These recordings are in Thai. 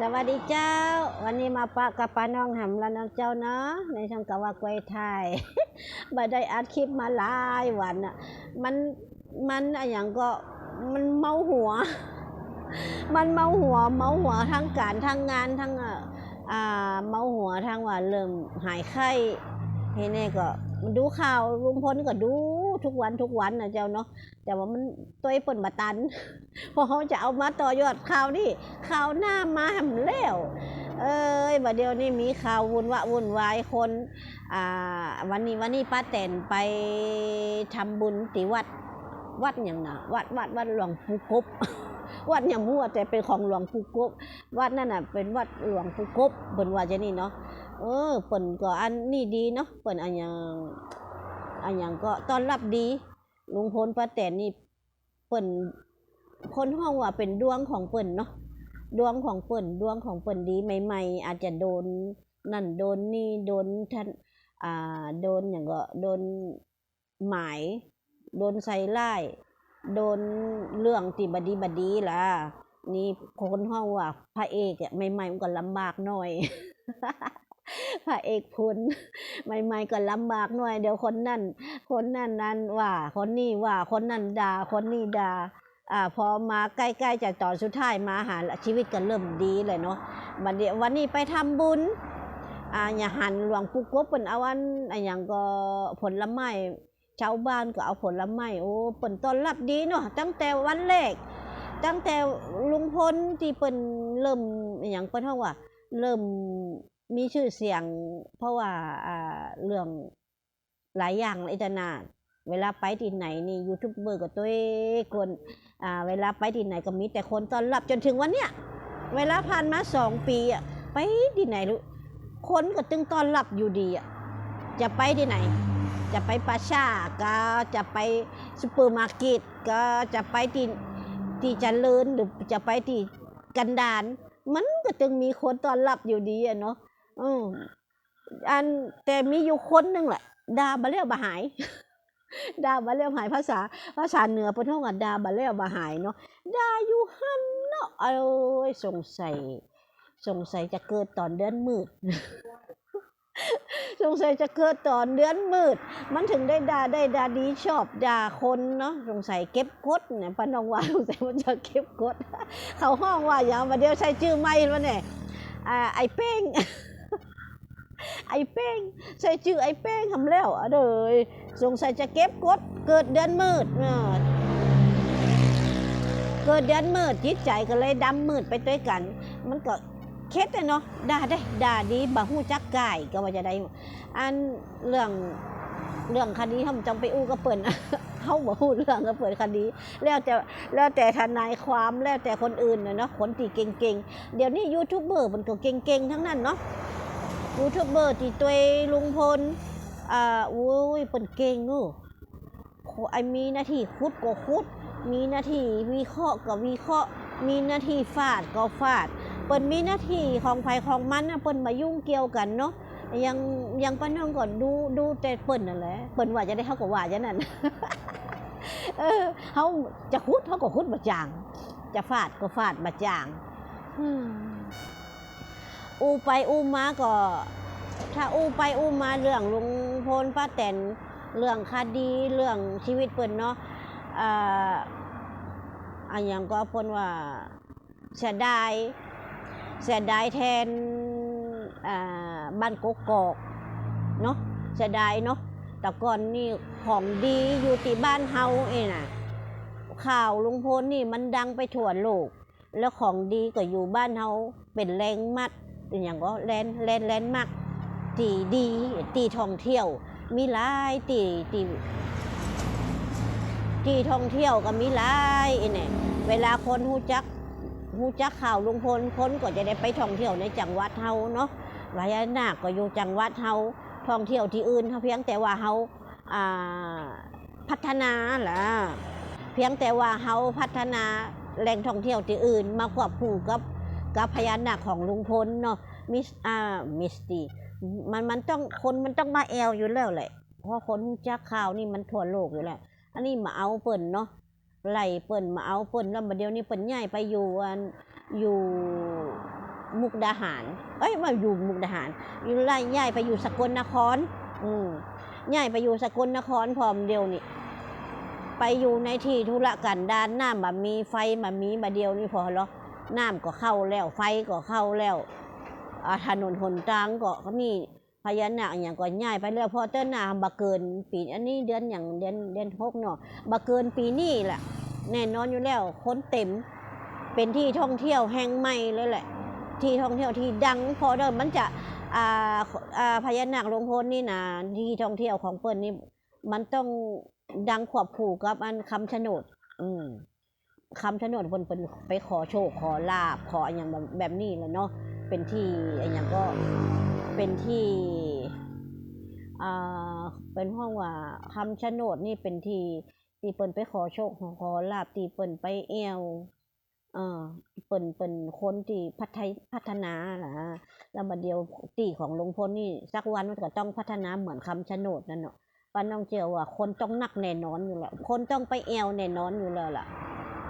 สวัสดีเจ้า วันนี้มาปะกับป้าน้องหำแล้วน้องเจ้าเนาะในช่องกะว่ากวยไทยบ่ได้อัดคลิปมาหลายวันอะ มันมันอะอย่างก็มันเมาหัว มันเมาหัว เมาหัวทั้งการทั้งงานทั้งอ่าเมาหัวทั้งว่าเริ่มหายไข้เฮ้นี่ก็ดูข่าวลุงพลก็ดู ทุกวันทุกวันนะเจ้าเนาะแต่ว่ามันตัวไอ้เปิ่นมาตันเพราะเขาจะเอามาต่อยอดข่าวนี่ข่าวหน้ามาแหมแล้ว เอ้ยบัดเดียวนี้มีข่าววุ่นวะวุ่นวายคนอ่าวันนี้วันนี้ป้าแตนไปทำบุญติวัดวัดอย่างนะวัดวัดวัดหลวงปู่กบวัดอย่างมั่วแต่เป็นของหลวงปู่กบวัดนั่นน่ะเป็นวัดหลวงปู่กบเปิ่นว่าจะนี่เนาะเออเปิ่นก็อันนี่ดีเนาะเปิ่นอันอย่าง อันอย่างก็ตอนรับดี ลุงพลป้าแตนนี่เปิ่นคนห้องว่าเป็นดวงของเปิ่นเนาะดวงของเปิ่นดวงของเปิ่นดีใหม่ ๆ อาจจะโดนนั่นโดนนี่โดนท่านอ่าโดนอย่างก็โดนหมาย โดนใส่ร้ายโดนเรื่องที่บดีบดีล่ะนี่คนห้องว่าพระเอกอะใหม่ๆมันก็ลำบากหน่อย พระเอกพุนใหม่ ๆ ก็ลำบากหน่อย เดี๋ยวคนนั่น คนนั่นนั่นว่า คนนี้ว่าคนนั่นด่าคนนี้ด่าอ่าพอมาใกล้ๆจะตอนสุดท้ายมาหาชีวิตก็เริ่มดีเลยเนาะวันนี้วันนี้ไปทำบุญอ่าอย่าหันหลวงปู่กบเป็นเอาอันอะอย่างก็ผลไม้ชาวบ้านก็เอาผลไม้โอ้เปิ่นต้อนรับดีเนาะตั้งแต่วันแรกตั้งแต่ลุงพลที่เปิ่นเริ่มอย่างเปิ่นเท่าว่าเริ่ม มีชื่อเสียง เพราะว่าเรื่องหลายอย่างเลยจนาเวลาไปที่ไหนนี่ยูทูบเบอร์ก็ตัวเองคนเวลาไปที่ไหนก็มีแต่คนต้อนรับจนถึงวันเนี้ยเวลาผ่านมาสองปีอะไปที่ไหนรู้คนก็ตึงต้อนรับอยู่ดีอะจะไปที่ไหน จะไปปาชาก็จะไปซูเปอร์มาร์เก็ตก็จะไปที่ที่จเจริญหรือจะไปที่กันดารมันก็จึงมีคนต้อนรับอยู่ดีอะเนาะ อืมอันแต่มีอยู่คนหนึงแหละดาบาเลียวบาหาย ดาบาเลียวหายภาษาภาษาเหนือเพิ่นเฮาว่าดาบาเลียวบาหายเนาะดาอยู่หั่นเนาะเอ้ยสงสัยสงสัยจะเกิดตอนเดือนมืดสงสัยจะเกิดตอนเดือนมืด มันถึงได้ด่าได้ด่าดีชอบด่าคนเนาะสงสัยเก็บกดเนี่ยปานองว่าสงสัยมันจะเก็บกด เขาห้องว่าอย่างมาเดียวใช้ชื่อไม่แล้วเนี่ยอ่าไอ้เป้งไอ้เป้งใช้ชื่อไอ้เป้งทำแล้วอะเดยสงสัยจะเก็บกดเกิดเดือนมืดเกิดเดือนมืดจิตใจก็เลยดำมืดไปด้วยกัน มันก็เคสเนาะด่าได้ด่าดีบ่ฮู้จักกายก็ว่าจะได้อันเรื่องเรื่องคดีทำจำไปอู้ก็เปิดเขาบอกพูดเรื่องก็เปิดคดีแล้วแต่แล้วแต่ทนายความแล้วแต่คนอื่นเนาะคนที่เก่งๆ เดี๋ยวนี้ยูทูบเบอร์มันก็เก่งๆ ทั้งนั้นเนาะ ยูทูบเบอร์ที่ตัวลุงพลอ่าอุ้ยเป็นเก่งงูโหไอมีหน้าที่คุดก็คุด มีหน้าที่วิเคราะห์ก็วิเคราะห์ มีหน้าที่ฟาดก็ฟาด เปิ้นมีหน้าที่ของไผของมันนะเปิ้นมายุ่งเกี่ยวกันเนาะยังยังป้าน้องก่อนดูดูแต่เปิ้นนั่นแหละเปิ้นว่าจะได้เฮาก็ว่าอย่างนั้นเออเฮาจะคุดเฮาก็คุดบ่จาง จะฟาดก็ฟาดบ่จาง อืม อูไปอูมาก็ ถ้าอูไปอูมาเรื่องลุงพลป้าแตนเรื่องคดีเรื่องชีวิตเปิ้นเนาะอ่าอันหยังก็เพิ่นว่าเสียดายเสียดายแทนอ่าบ้านกกอกเนาะเสียดายเนาะแต่ก่อนนี่ของดีอยู่ที่บ้านเฮาเองนะข่าวลุงพลนี่มันดังไปทั่วโลก แล้วของดีก็อยู่บ้านเฮาเป็นแรงมัด อย่างก็แลนแลนแลนมักตีดีตีท่องเที่ยว มีหลายตีตีตีท่องเที่ยวก็มีหลายเนี่ยเวลาคนหูจักหูจักข่าวลุงพลคนก็จะได้ไปท่องเที่ยวในจังหวัดเฮาเนาะพญานาคก็อยู่จังหวัดเฮาท่องเที่ยวที่อื่นเฮาเพียงแต่ว่าเฮาอ่าพัฒนาล่ะเพียงแต่ว่าเฮาพัฒนาแหล่งท่องเที่ยวที่อื่น มาควบคู่กับ กับพญานาคของลุงพลเนาะมิสอ่ามิสตีมันมันต้องคนมันต้องมาแอลอยู่แล้วแหละเพราะคนจักข่าวนี่มันทั่วโลกอยู่แล้วอันนี้มาเอาเปิ่นเนาะไล่เปิ่นมาเอาเปิ่นแล้วมาเดี๋ยวนี้เปิ่นใหญ่ไปอยู่อันอยู่มุกดาหาร เอ้ยมาอยู่มุกดาหาร อยู่ไล่ย้ายไปอยู่สกลนคร อืมย้ายไปอยู่สกลนครพร้อมเดียวนี่ไปอยู่ในที่ธุระกันดารน้ำบะมีไฟบะมีบะเดียวนี่พอหรอ น้ำก็เข้าแล้ว ไฟก็เข้าแล้วถนนหนทางก็นี่พญานาคอย่างก็ย้ายไปเรื่อยพอเต้นนาบะเกินปีอันนี้เดือนอย่างเดือนเดือนหกเนาะบะเกินปีนี้แหละแน่นอนอยู่แล้วคนเต็มเป็นที่ท่องเที่ยวแห่งใหม่เลยแหละ ที่ท่องเที่ยวที่ดังพอเดิมมันจะอ่าอ่าพญานาคหลวงพลนี่นะที่ท่องเที่ยวของเปิ้นนี่มันต้องดังขวบคู่กับอันคำชะโนด อืม คำชะโนดเพิ่นเพิ่นไปขอโชคขอลาบขออย่างแบบแบบนี้แหละเนาะเป็นที่อย่างก็เป็นที่อ่าเป็นห้องว่าคำชะโนดนี่เป็นที่ที่เปิ้นไปขอโชคขอลาบที่เปิ้นไปเอวเออเปิ่นเปิ่นคนที่พัฒนพัฒนาล่ะแล้วบัดเดียวตีของหลุงพลนี่สักวันมันก็ต้องพัฒนาเหมือนคำชะโนดนั่นเนาะป้าน้องเจียวว่าคนต้องนักแน่นอนอยู่แล้วคนต้องไปแอวแน่นอนอยู่แล้วล่ะ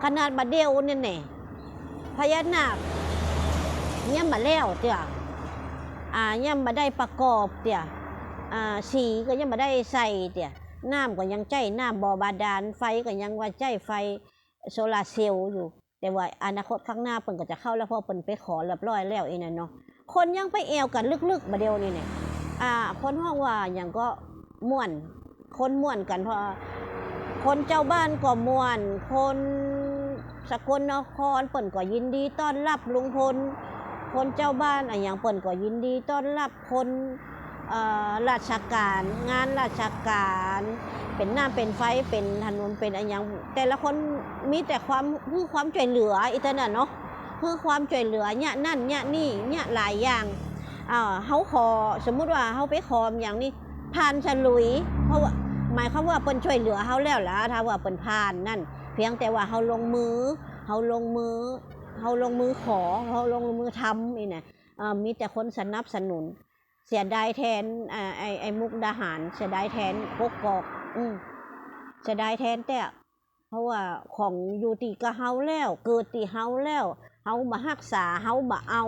ขนาดบัดเดียวเนี่ยแน่พญานาคเนี่ยมาแล้วเตี่ยอ่าเนี่ยมาได้ประกอบเตี่ยอ่าสีก็ยังมาได้ใส่เตี่ยน้ำก็ยังใจน้ำบ่อบาดาลไฟก็ยังว่าใจไฟโซลาเซลล์อยู่ แต่ว่าอนาคตข้างหน้าเปิ่นก็จะเข้าแล้วเพราะเปิ่นไปขอเรียบร้อยแล้วเองนะเนาะคนยังไปแอวกันลึกๆมาเดียวนี่เนี่ยอ่าคนห้องว่าอย่างก็ม่วนคนม่วนกันเพราะ คนเจ้าบ้านก็ม่วน คนสกลนครเปิ่นก็ยินดีต้อนรับลุงพล คนเจ้าบ้านอะอย่างเปิ่นก็ยินดีต้อนรับคนเอ่อราชการงานราชการ เป็นหน้าเป็นไฟเป็นถนนเป็นอะไรอย่างแต่ละคนมีแต่ความคือความช่วยเหลืออีเท่านั้นเนาะคือความช่วยเหลือเนี่ยนั่นเนี่ยนี่เนี่ยหลายอย่างอ่าเขาขอสมมุติว่าเขาไปขออย่างนี้ผ่านฉลุย เพราะว่า หมายความว่าเปิ้นช่วยเหลือเขาแล้วล่ะถ้าว่าเปิ้นผ่านนั่น เพียงแต่ว่าเขาลงมือเขาลงมือเขาลงมือขอเขาลงมือทำนี่นะมีแต่คนสนับสนุน เสียดายแทนไอ่าไอไอมุกดาหาร เสียดายแทนกกอก อืมเสียดายแทนแต่เพราะว่าของอยู่ตีก็เฮาแล้ว เกิดตีเฮาแล้วเฮามารักษาเฮาบ่เอา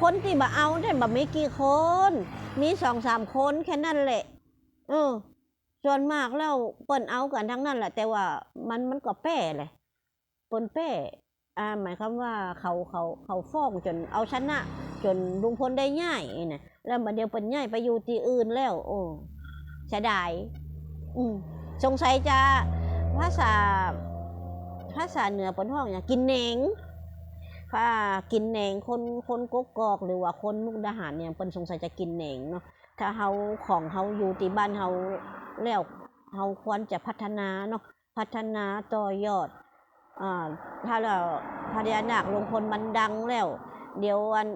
คนที่บ่เอาได้บ่ไม่กี่คน มีสองสามคนแค่นั้นแหละ เออ ส่วนมากแล้วเปิ้นเอากันทั้งนั้นแหละแต่ว่ามันมันก็แป้เลยเปิ้นแป้อ่าหมายความว่าเขาเขาเขาฟ้องจนเอาชนะ จนลุงพลได้ง่ายนะแล้วมาเดียวเปิ้นง่ายไปอยู่ที่อื่นแล้ว โอ้เสียดายอืมสงสัยจะภาษาภาษาเหนือปนห้องอย่างกินเหนงถ้ากินเหนงคนคนกกอกหรือว่าคนมุกดาหารเนี่ยเปิ้นสงสัยจะกินเหนงเนาะถ้าเฮาของเฮาอยู่ที่บ้านเฮา แล้วเฮาควรจะพัฒนาเนาะพัฒนาต่อยอดอ่าถ้าเราพญานาคลงพลมันดังแล้ว เดี๋ยววัน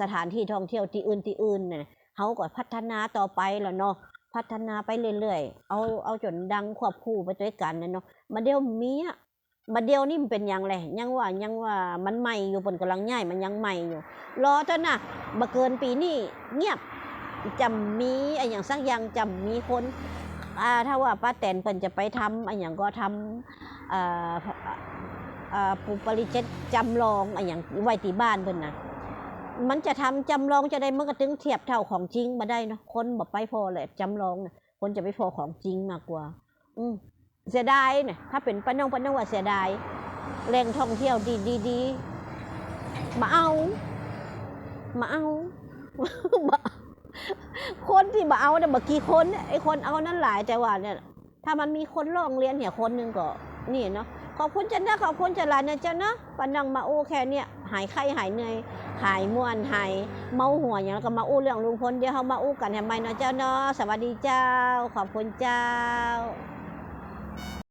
สถานที่ท่องเที่ยวที่อื่นที่อื่นเนี่ยเขาก็พัฒนาต่อไปแล้วเนาะพัฒนาไปเรื่อยๆ เอาเอาจนดังควบคู่ไปด้วยกันนะเนาะมาเดียวมีอะมาเดียวนี่มันเป็นอย่างไรยังว่ายังว่ามันใหม่อยู่บนกำลังง่ายมันยังใหม่อยู่ รอเท่าน่ะมาเกินปีนี้เงียบจำมีอะไรอย่างสักอย่างจำมีคน อ่าถ้าว่าป้าแตนเพิ่นจะไปทำอะไรอย่างก็ทำอ่าอ่าปุปริเจตจำลองอะไรอย่างไว้ที่บ้านเพิ่นนะมันจะทำจำลองจะได้มันก็ถึงเทียบเท่าของจริงมาได้เนาะคนบอกไปพอแหละจำลองนะคนจะไปพอของจริงมากกว่า อืมเสียดายเนี่ยถ้าเป็นป้าน้องป้าน้องว่าเสียดายแหล่งท่องเที่ยวดีดีดีมาเอา มาเอา มา คนที่มาเอาเนี่ยบกี่คนเนี่ยไอ้คนเอานั้นหลายแต่ว่าเนี่ย ถ้ามันมีคนร้องเรียนเนี่ยคนหนึ่งก็นี่เนาะขอบคุณจันนะขอบคุณจันลานเนี่ยเจ้านะปันนังมาโอ้แค่เนี่ยหายไข้หายเหนื่อยหายม่วนหายเมาหัวอย่างแล้วก็มาอู้เรื่องลุงพลเดี๋ยวเขามาอู้กันทำไมเนาะเจ้าเนาะสวัสดีเจ้า ขอบคุณเจ้า